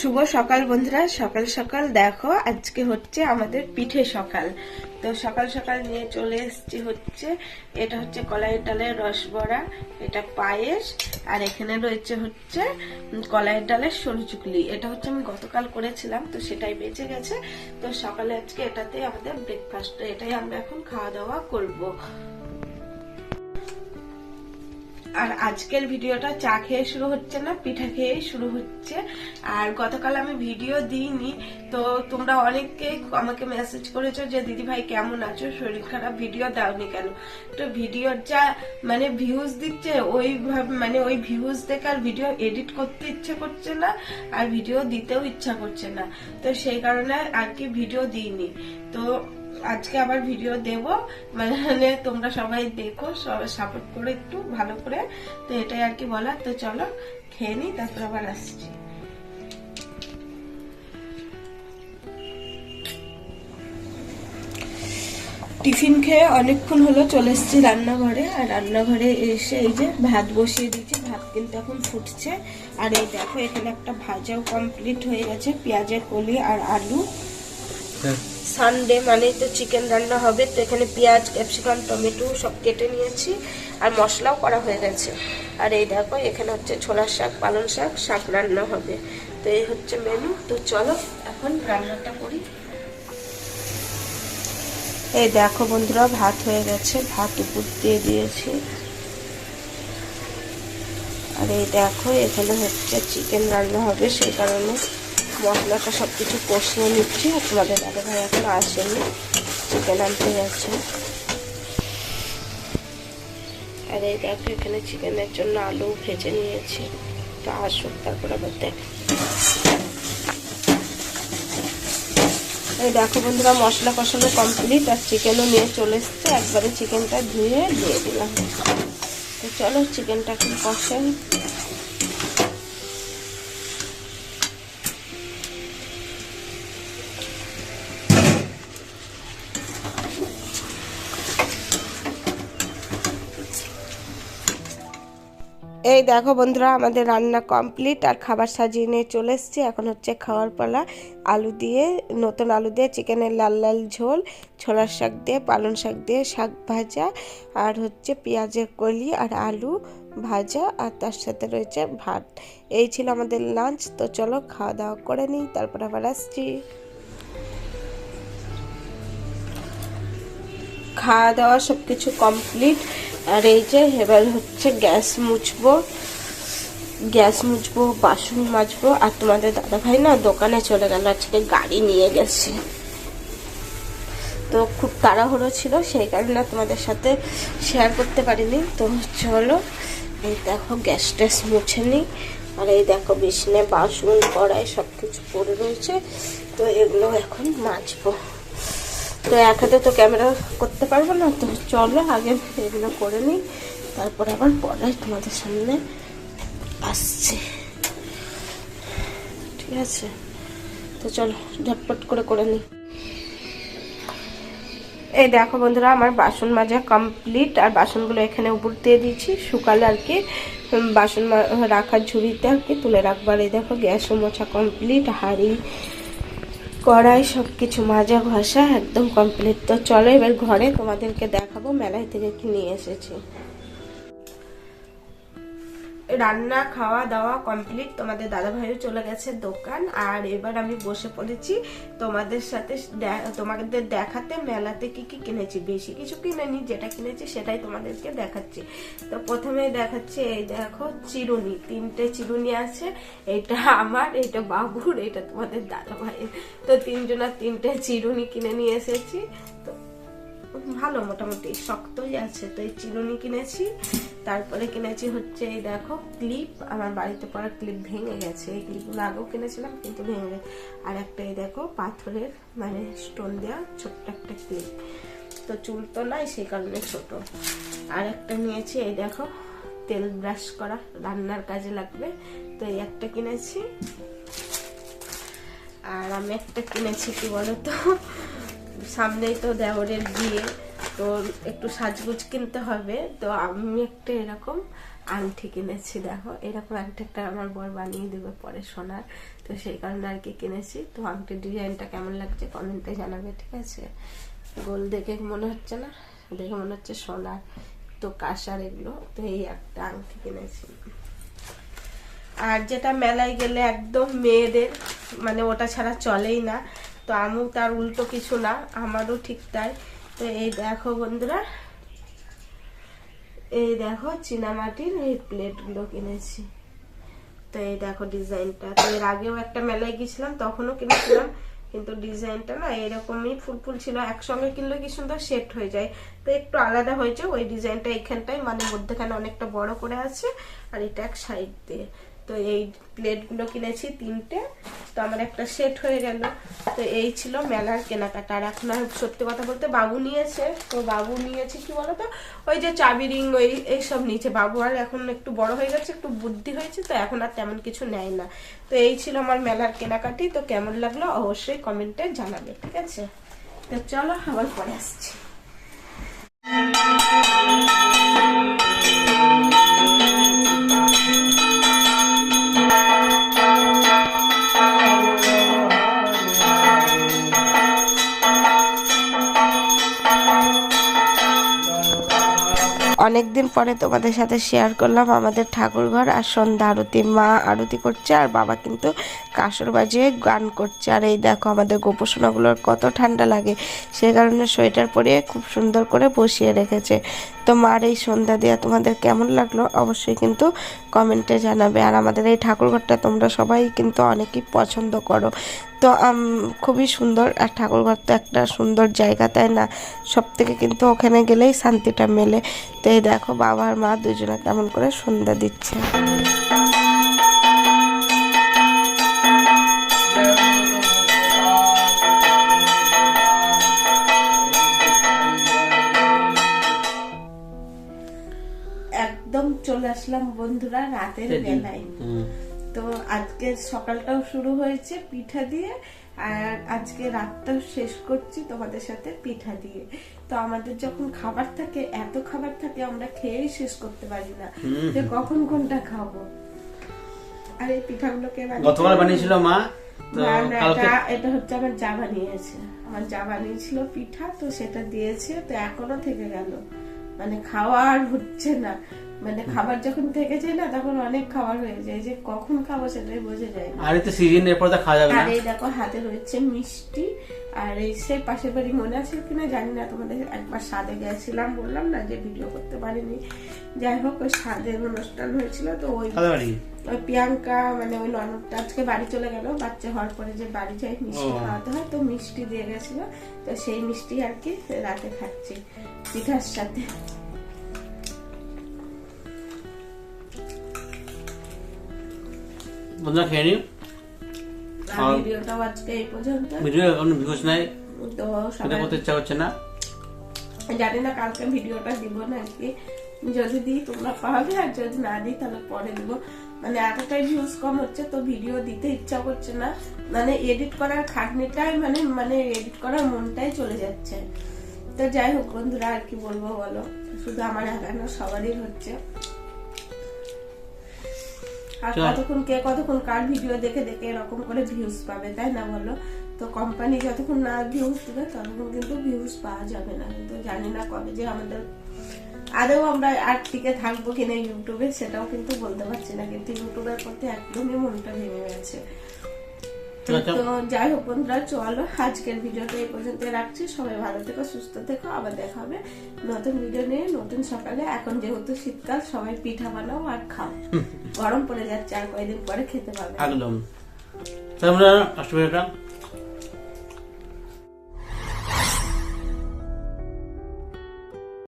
শুভ সকাল বন্ধুরা, সকাল সকাল দেখো, আজকে হচ্ছে আমাদের পিঠে সকাল। তো সকাল সকাল নিয়ে চলে এসেছি হচ্ছে, এটা হচ্ছে কলাই ডালের রসবড়া এটা পায়েস, আর এখানে রয়েছে হচ্ছে কলাই ডালের সরু চুকলি। এটা হচ্ছে আমি গতকাল করেছিলাম, তো সেটাই বেঁচে গেছে। তো সকালে আজকে এটাতে আমাদের ব্রেকফাস্ট এটাই আমরা এখন খাওয়া দাওয়া করব। আর আজকের ভিডিওটা চা খেয়ে শুরু হচ্ছে না, পিঠা খেয়ে শুরু হচ্ছে। আর গতকাল আমি ভিডিও দিইনি, তো তোমরা অনেকে আমাকে মেসেজ করেছ যে দিদি ভাই কেমন আছো? শরীর খারাপ? ভিডিও দাওনি কেন? তো ভিডিওর যা মানে ভিউজ দিচ্ছে, ওই মানে ওই ভিউজ দেখে আর ভিডিও এডিট করতে ইচ্ছে করছে না, আর ভিডিও দিতেও ইচ্ছা করছে না। তো সেই কারণে আর কি ভিডিও দিইনি। তো আজকে আবার ভিডিও দেব। মানে তোমরা সবাই দেখো সাপোর্ট করে একটু, ভালো করে। তো এটাই আর কি বলার। তো চলো, খেয়ে নি, তারপর আবার আসছি। টিফিন খেয়ে অনেকক্ষণ হলো চলে এসেছি রান্নাঘরে। আর রান্নাঘরে এসে এই যে ভাত বসিয়ে দিয়েছি। ভাত কিন্তু এখন ফুটছে। আর এই দেখো, এখানে একটা ভাজাও কমপ্লিট হয়ে গেছে। পেঁয়াজের কলি আর আলু। সানডে মানে তো চিকেন রান্না হবে, তো এখানে পেঁয়াজ ক্যাপসিকাম টমেটো সব কেটে নিয়েছি, আর মশলাও করা হয়ে গেছে। আর এই দেখো, এখানে হচ্ছে ছোলার শাক, পালং শাক শাক রান্না হবে। তো এই হচ্ছে মেনু তো চলো এখন রান্নাটা করি। এই দেখো বন্ধুরা, ভাত হয়ে গেছে, ভাত উপর দিয়ে দিয়েছি। আর এই দেখো, এখানে হচ্ছে চিকেন রান্না হবে, সেই কারণে। মশলাটা সব কিছু কষিয়ে নিচ্ছি। আর তোমাদের দাদা ভাই এখন আসেনি চিকেন আনতে যাচ্ছে। আর এই দেখো, এখানে চিকেনের জন্য আলু ভেজে নিয়েছি। তো আসুক, তারপর আবার দেখ। এই দেখো বন্ধুরা, মশলা কষানো কমপ্লিট আর চিকেনও নিয়ে চলে এসছে। একবারে চিকেনটা ধুয়ে দিয়ে দিলাম। তো চলো চিকেনটা এখন কষাই। এই দেখো বন্ধুরা, আমাদের রান্না কমপ্লিট আর খাবার সাজিয়ে নিয়ে চলে এসছি। এখন হচ্ছে খাওয়ার পালা। আলু দিয়ে, নতুন আলু দিয়ে চিকেনের লাল লাল ঝোল, ছোলার শাক দিয়ে, পালং শাক দিয়ে শাক ভাজা, আর হচ্ছে পেঁয়াজের কলি আর আলু ভাজা, আর তার সাথে রয়েছে ভাত। এই ছিল আমাদের লাঞ্চ তো চলো খাওয়া দাওয়া করে নিই, তারপর আবার আসছি। খাওয়া দাওয়া সব কিছু কমপ্লিট আর এই যে, এবার হচ্ছে গ্যাস মুছবো। গ্যাস মুছবো, বাসন মাজবো। আর তোমাদের দাদা ভাই না দোকানে চলে গেল, আজকে গাড়ি নিয়ে গেছে। তো খুব তাড়াহুড়ো ছিল, সেই কারণে তোমাদের সাথে শেয়ার করতে পারিনি। তো চলো, এই দেখো গ্যাস ট্যাস মুছে নিই আর এই দেখো বিছনে বাসন কড়াই সব কিছু পড়ে রয়েছে। তো এগুলো এখন মাজবো। তো এক হাতে তো ক্যামেরা করতে পারব না, তো চলো আগে এগুলো করে নিই। তারপর আবার পরে তোমাদের সামনে আসছে। ঠিক আছে? তো চলো, ঝটপট করে করে নিই। এই দেখো বন্ধুরা, আমার বাসন মাজা কমপ্লিট আর বাসনগুলো এখানে উপর দিয়ে দিয়েছি। শুকালে আর কি বাসন রাখার ঝুড়িতে আর কি তুলে রাখবার এই দেখো, গ্যাসও মোছা কমপ্লিট হাঁড়ি কড়াই সব কিছু মাজা ঘষা একদম কমপ্লিট তো চলো এবার ঘরে তোমাদেরকে দেখাবো, মেলায় থেকে কি নিয়ে এসেছি। রান্না, খাওয়া দাওয়া কমপ্লিট তোমাদের দাদা ভাইও চলে গেছে দোকান। আর এবার আমি বসে পড়েছি তোমাদের সাথে তোমাদের দেখাতে মেলাতে কি কি কিনেছি। বেশি কিছু কিনেনি, যেটা কিনেছি সেটাই তোমাদেরকে দেখাচ্ছি। তো প্রথমে দেখাচ্ছি, এই দেখো চিরুনি। তিনটে চিরুনি আছে, এটা আমার, এটা বাবুর, এটা তোমাদের দাদা ভাইয়ের তো তিনজনের তিনটে চিরুনি কিনে নিয়ে এসেছি। তো ভালো, মোটামুটি শক্তই আছে। তো এই চিরুনি কিনেছি। তারপরে কিনেছি হচ্ছে এই দেখো ক্লিপ। আমার বাড়িতে পড়া ক্লিপ ভেঙে গেছে। এই ক্লিপগুলো আগেও কিনেছিলাম, কিন্তু ভেঙে গেছে। আর একটা এই দেখো পাথরের মানে স্টোন দেওয়া ছোট্ট একটা ক্লিপ। তো চুল তো নাই, সেই কারণে ছোট। আর একটা নিয়েছি, এই দেখো তেল ব্রাশ করা, রান্নার কাজে লাগবে। তো এই একটা কিনেছি। আর আমি একটা কিনেছি, কি বলতো? সামনেই তো দেওরের বিয়ে। তো একটু সাজগুজ কিনতে হবে। তো আমি একটা এরকম আংটি কিনেছি, দেখো। এরকম আংটি একটা আমার বর বানিয়ে দেবে পরে সোনার। তো সেই কারণে আর কি কিনেছি। তো আংটির ডিজাইনটা কেমন লাগছে কমেন্টে জানাবে, ঠিক আছে? গোল দেখে মনে হচ্ছে না? দেখে মনে হচ্ছে সোনার, তো কাঁসার এগুলো। তো এই একটা আংটি কিনেছি। আর যেটা মেলায় গেলে একদম মেয়েদের মানে ওটা ছাড়া চলেই না। তো আমিও তার উল্টো কিছু না, আমারও ঠিক তাই। তো এই দেখো বন্ধুরা, এই দেখো চীনামাটির এই প্লেটগুলো কিনেছি। তো এই দেখো ডিজাইনটা, তো এর আগেও একটা মেলায় গেছিলাম তখনও কিনেছিলাম, কিন্তু ডিজাইনটা না এরকমই ফুল ফুল ছিল, একসঙ্গে কিনলে কি সুন্দর সেট হয়ে যায়। তো একটু আলাদা হয়েছে, ওই ডিজাইনটা এখানটায় মানে মধ্যেখানে অনেকটা বড় করে আছে, আর এটা এক সাইড দিয়ে। তো এই প্লেটগুলো কিনেছি তিনটে। তো আমার একটা সেট হয়ে গেল। তো এই ছিল মেলার কেনাকাটা। আর এখন আর সত্যি কথা বলতে বাবু নিয়েছে। তো বাবু নিয়েছে কি বলতো? ওই যে চাবি রিং, ওই এইসব নিয়েছে। বাবু আর এখন একটু বড় হয়ে গেছে, একটু বুদ্ধি হয়েছে, তো এখন আর তেমন কিছু নেয় না। তো এই ছিল আমার মেলার কেনাকাটি। তো কেমন লাগল অবশ্যই কমেন্টে জানাবে, ঠিক আছে? তো চলো আবার পরে আসছি। অনেকদিন পরে তোমাদের সাথে শেয়ার করলাম আমাদের ঠাকুরঘর আর সন্ধ্যা আরতি। মা আরতি করছে আর বাবা কিন্তু কাসর বাজিয়ে গান করছে। আর এই দেখো আমাদের গোপোষণাগুলোর কত ঠান্ডা লাগে। সেই কারণে সোয়েটার পরিয়ে খুব সুন্দর করে বসিয়ে রেখেছে। তো মার এই সন্ধ্যা দেওয়া তোমাদের কেমন লাগল অবশ্যই কিন্তু কমেন্টে জানাবে। আর আমাদের এই ঠাকুরঘরটা তোমরা সবাই কিন্তু অনেকেই পছন্দ করো। তো খুবই সুন্দর। আর ঠাকুরঘর তো একটা সুন্দর জায়গা তাই না? সব থেকে কিন্তু ওখানে গেলেই শান্তিটা মেলে। তো এই দেখো বাবা আর মা দুজনে কেমন করে সন্ধ্যা দিচ্ছে। একদম চলে আসলাম বন্ধুরা রাতের বেলায়। তো আজকে সকালটাও শুরু হয়েছে পিঠা দিয়ে আর আজকে রাতটাও শেষ করছি তোমাদের সাথে পিঠা দিয়ে। তো আমাদের যখন খাবার থাকে এত খাবার থাকে আমরা খেয়েই শেষ করতে পারি না। যে কখন কোনটা খাব? আর এই পিঠাগুলোকে গতকাল বানিয়েছিল মা এটা হচ্ছে আমার যা বানিয়েছে। আমার যা বানিয়েছিল পিঠা তো সেটা দিয়েছে তো এখনও থেকে গেল। মানে খাওয়া আর হচ্ছে না। মানে খাবার যখন থেকে যায় না তখন অনেক খাবার হয়ে যায়। যে কখন খাব সেটাই বোঝা যায় আর তো সিজন এরপর তো খাওয়া যাবে না। আর এই দেখো হাতে রয়েছে মিষ্টি। আর এই সেই পাশের বাড়ি মনে আছে কিনা জানি না তোমাদের একবার সাদে গেছিলাম বললাম না যে ভিডিও করতে পারিনি। যাই হোক ওই সাদের অনুষ্ঠান হয়েছিল তো ওই ওই প্রিয়াঙ্কা মানে ওই ননদটা আজকে বাড়ি চলে গেল বাচ্চা হওয়ার পরে যে বাড়ি যায় মিষ্টি খাওয়াতে হয় তো মিষ্টি দিয়ে গেছিল। তো সেই মিষ্টি আর কি রাতে খাচ্ছি পিঠার সাথে। বন্ধুরা খেয়ে আর ভিডিওটাও আজকে এই পর্যন্ত। ভিডিও এখন ভিউজ নাই। তো করতে ইচ্ছা না। জানি না কালকে ভিডিওটা দিব যদি দিই তোমরা পাবে। আর যদি না দিই তাহলে পরে দিব। মানে এতটাই ভিউজ কম হচ্ছে তো ভিডিও দিতে ইচ্ছা করছে না। মানে এডিট করার খাটনিটাই মানে মানে এডিট করার মনটাই চলে যাচ্ছে। তো যাই হোক বন্ধুরা আর কি বলব বলো? শুধু আমার একান্ন সবারই হচ্ছে। আর কতক্ষণ কে কতক্ষণ কার ভিডিও দেখে দেখে এরকম করে ভিউজ পাবে তাই না বলো? তো কোম্পানি যতক্ষণ না ভিউজ দেবে ততক্ষণ কিন্তু ভিউজ পাওয়া যাবে না। কিন্তু জানি না কবে যে আমাদের আদৌ আমরা আর টিকে থাকব কিনা ইউটিউবে সেটাও কিন্তু বলতে পারছি না। কিন্তু ইউটিউবের প্রতি একদমই মনটা ভেঙে গেছে। তো যাই হোক বন্ধুরা চলো আজকের ভিডিওটা এই পর্যন্ত রাখছি। সবাই ভালো থেকো সুস্থ থেকো। আবার দেখা হবে নতুন ভিডিও নিয়ে নতুন সকালে। এখন যেহেতু শীতকাল সবাই পিঠা বানাও আর খাও। গরম পড়ে যাচ্ছে আর কয়েকদিন পরে খেতে পাবে। একদম। তোমরা অষ্টমীটা